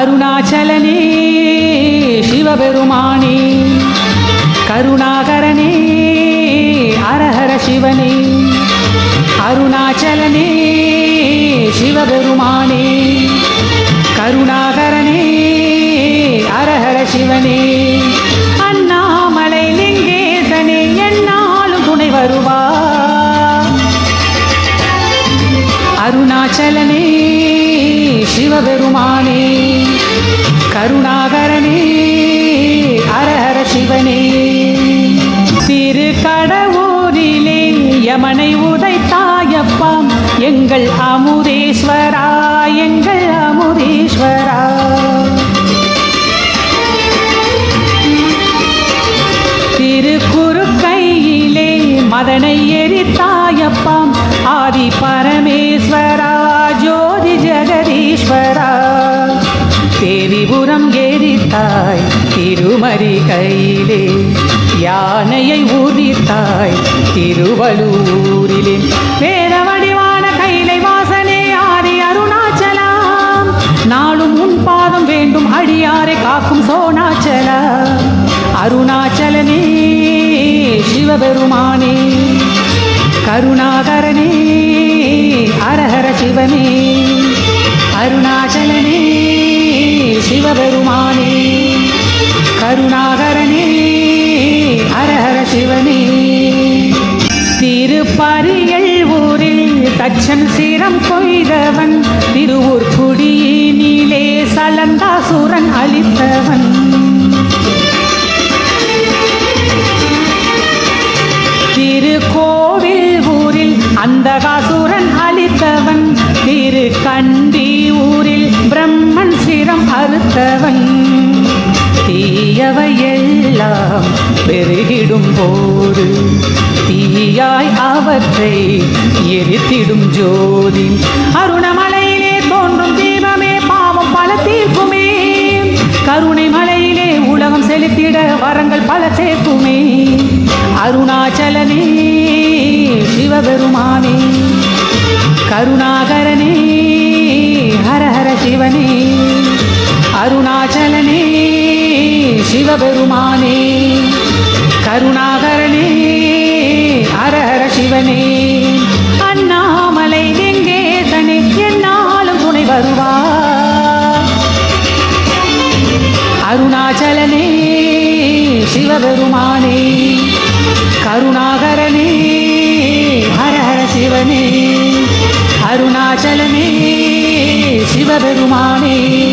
அருணாச்சலனே சிவபெருமானே. கருணாகரனே அரஹர சிவனே. அருணாச்சலனே சிவபெருமானே. கருணாகரனே அரஹர சிவனே. அண்ணாமலை லிங்கேசனே என்னாலும் துணை வருவா. அருணாச்சலனே சிவபெருமானே. கருணாகரனே அரஹர சிவனே. திரு கடவுரிலே யமனை உதைத்தாயப்பாம் எங்கள் அமுதேஸ்வரா எங்கள் அமுதேஸ்வரா. திருக்குறுக்கையிலே மதனை எரித்தாயப்பாம் ஆதி பரமேஸ்வரா. கையிலே யானையை ஊதித்தாய் திருவள்ளூரிலே. வேத வடிவான கைலை வாசனே ஆதி அருணாச்சலாம். நாளும் உன் பாதம் வேண்டும் அடியாரை காக்கும் சோனாச்சல அருணாச்சலனே சிவபெருமானே. கருணாகரனே அரஹர சிவனே. அருணாச்சலனே சிவபெருமானே. கருணாகரனே ஹரஹர சிவனே. திருப்பரியல் ஊரில் தச்சன் சிரம் கொய்தவன் திருவூர் குடியினிலே சலந்தாசுரன் அளித்தவன். திருக்கோவில் ஊரில் அந்தகாசுரன் அளித்தவன் திரு கண்டி ஊரில் பிரம்மன் சிரம் அறுத்தவன். பெருகிடும் போது தீயாய் அவற்றை எரித்திடும் ஜோதி. அருணமலையிலே தோன்றும் தீபமே பாவம் பல தீர்க்குமே கருணை மலையிலே உலகம் செலுத்திட வரங்கள் பல சேர்க்குமே அருணாச்சலனே சிவபெருமானே. கருணாகரனே ஹரஹர சிவனே. அருணாச்சலனே சிவபெருமானே. கருணாகரனே ஹரஹர சிவனே. அண்ணாமலை லிங்கேசனே என்னாலும் துணை வருவார் அருணாச்சலனே சிவபெருமானே. கருணாகரனே ஹரஹர சிவனே. அருணாச்சலனே சிவபெருமானே.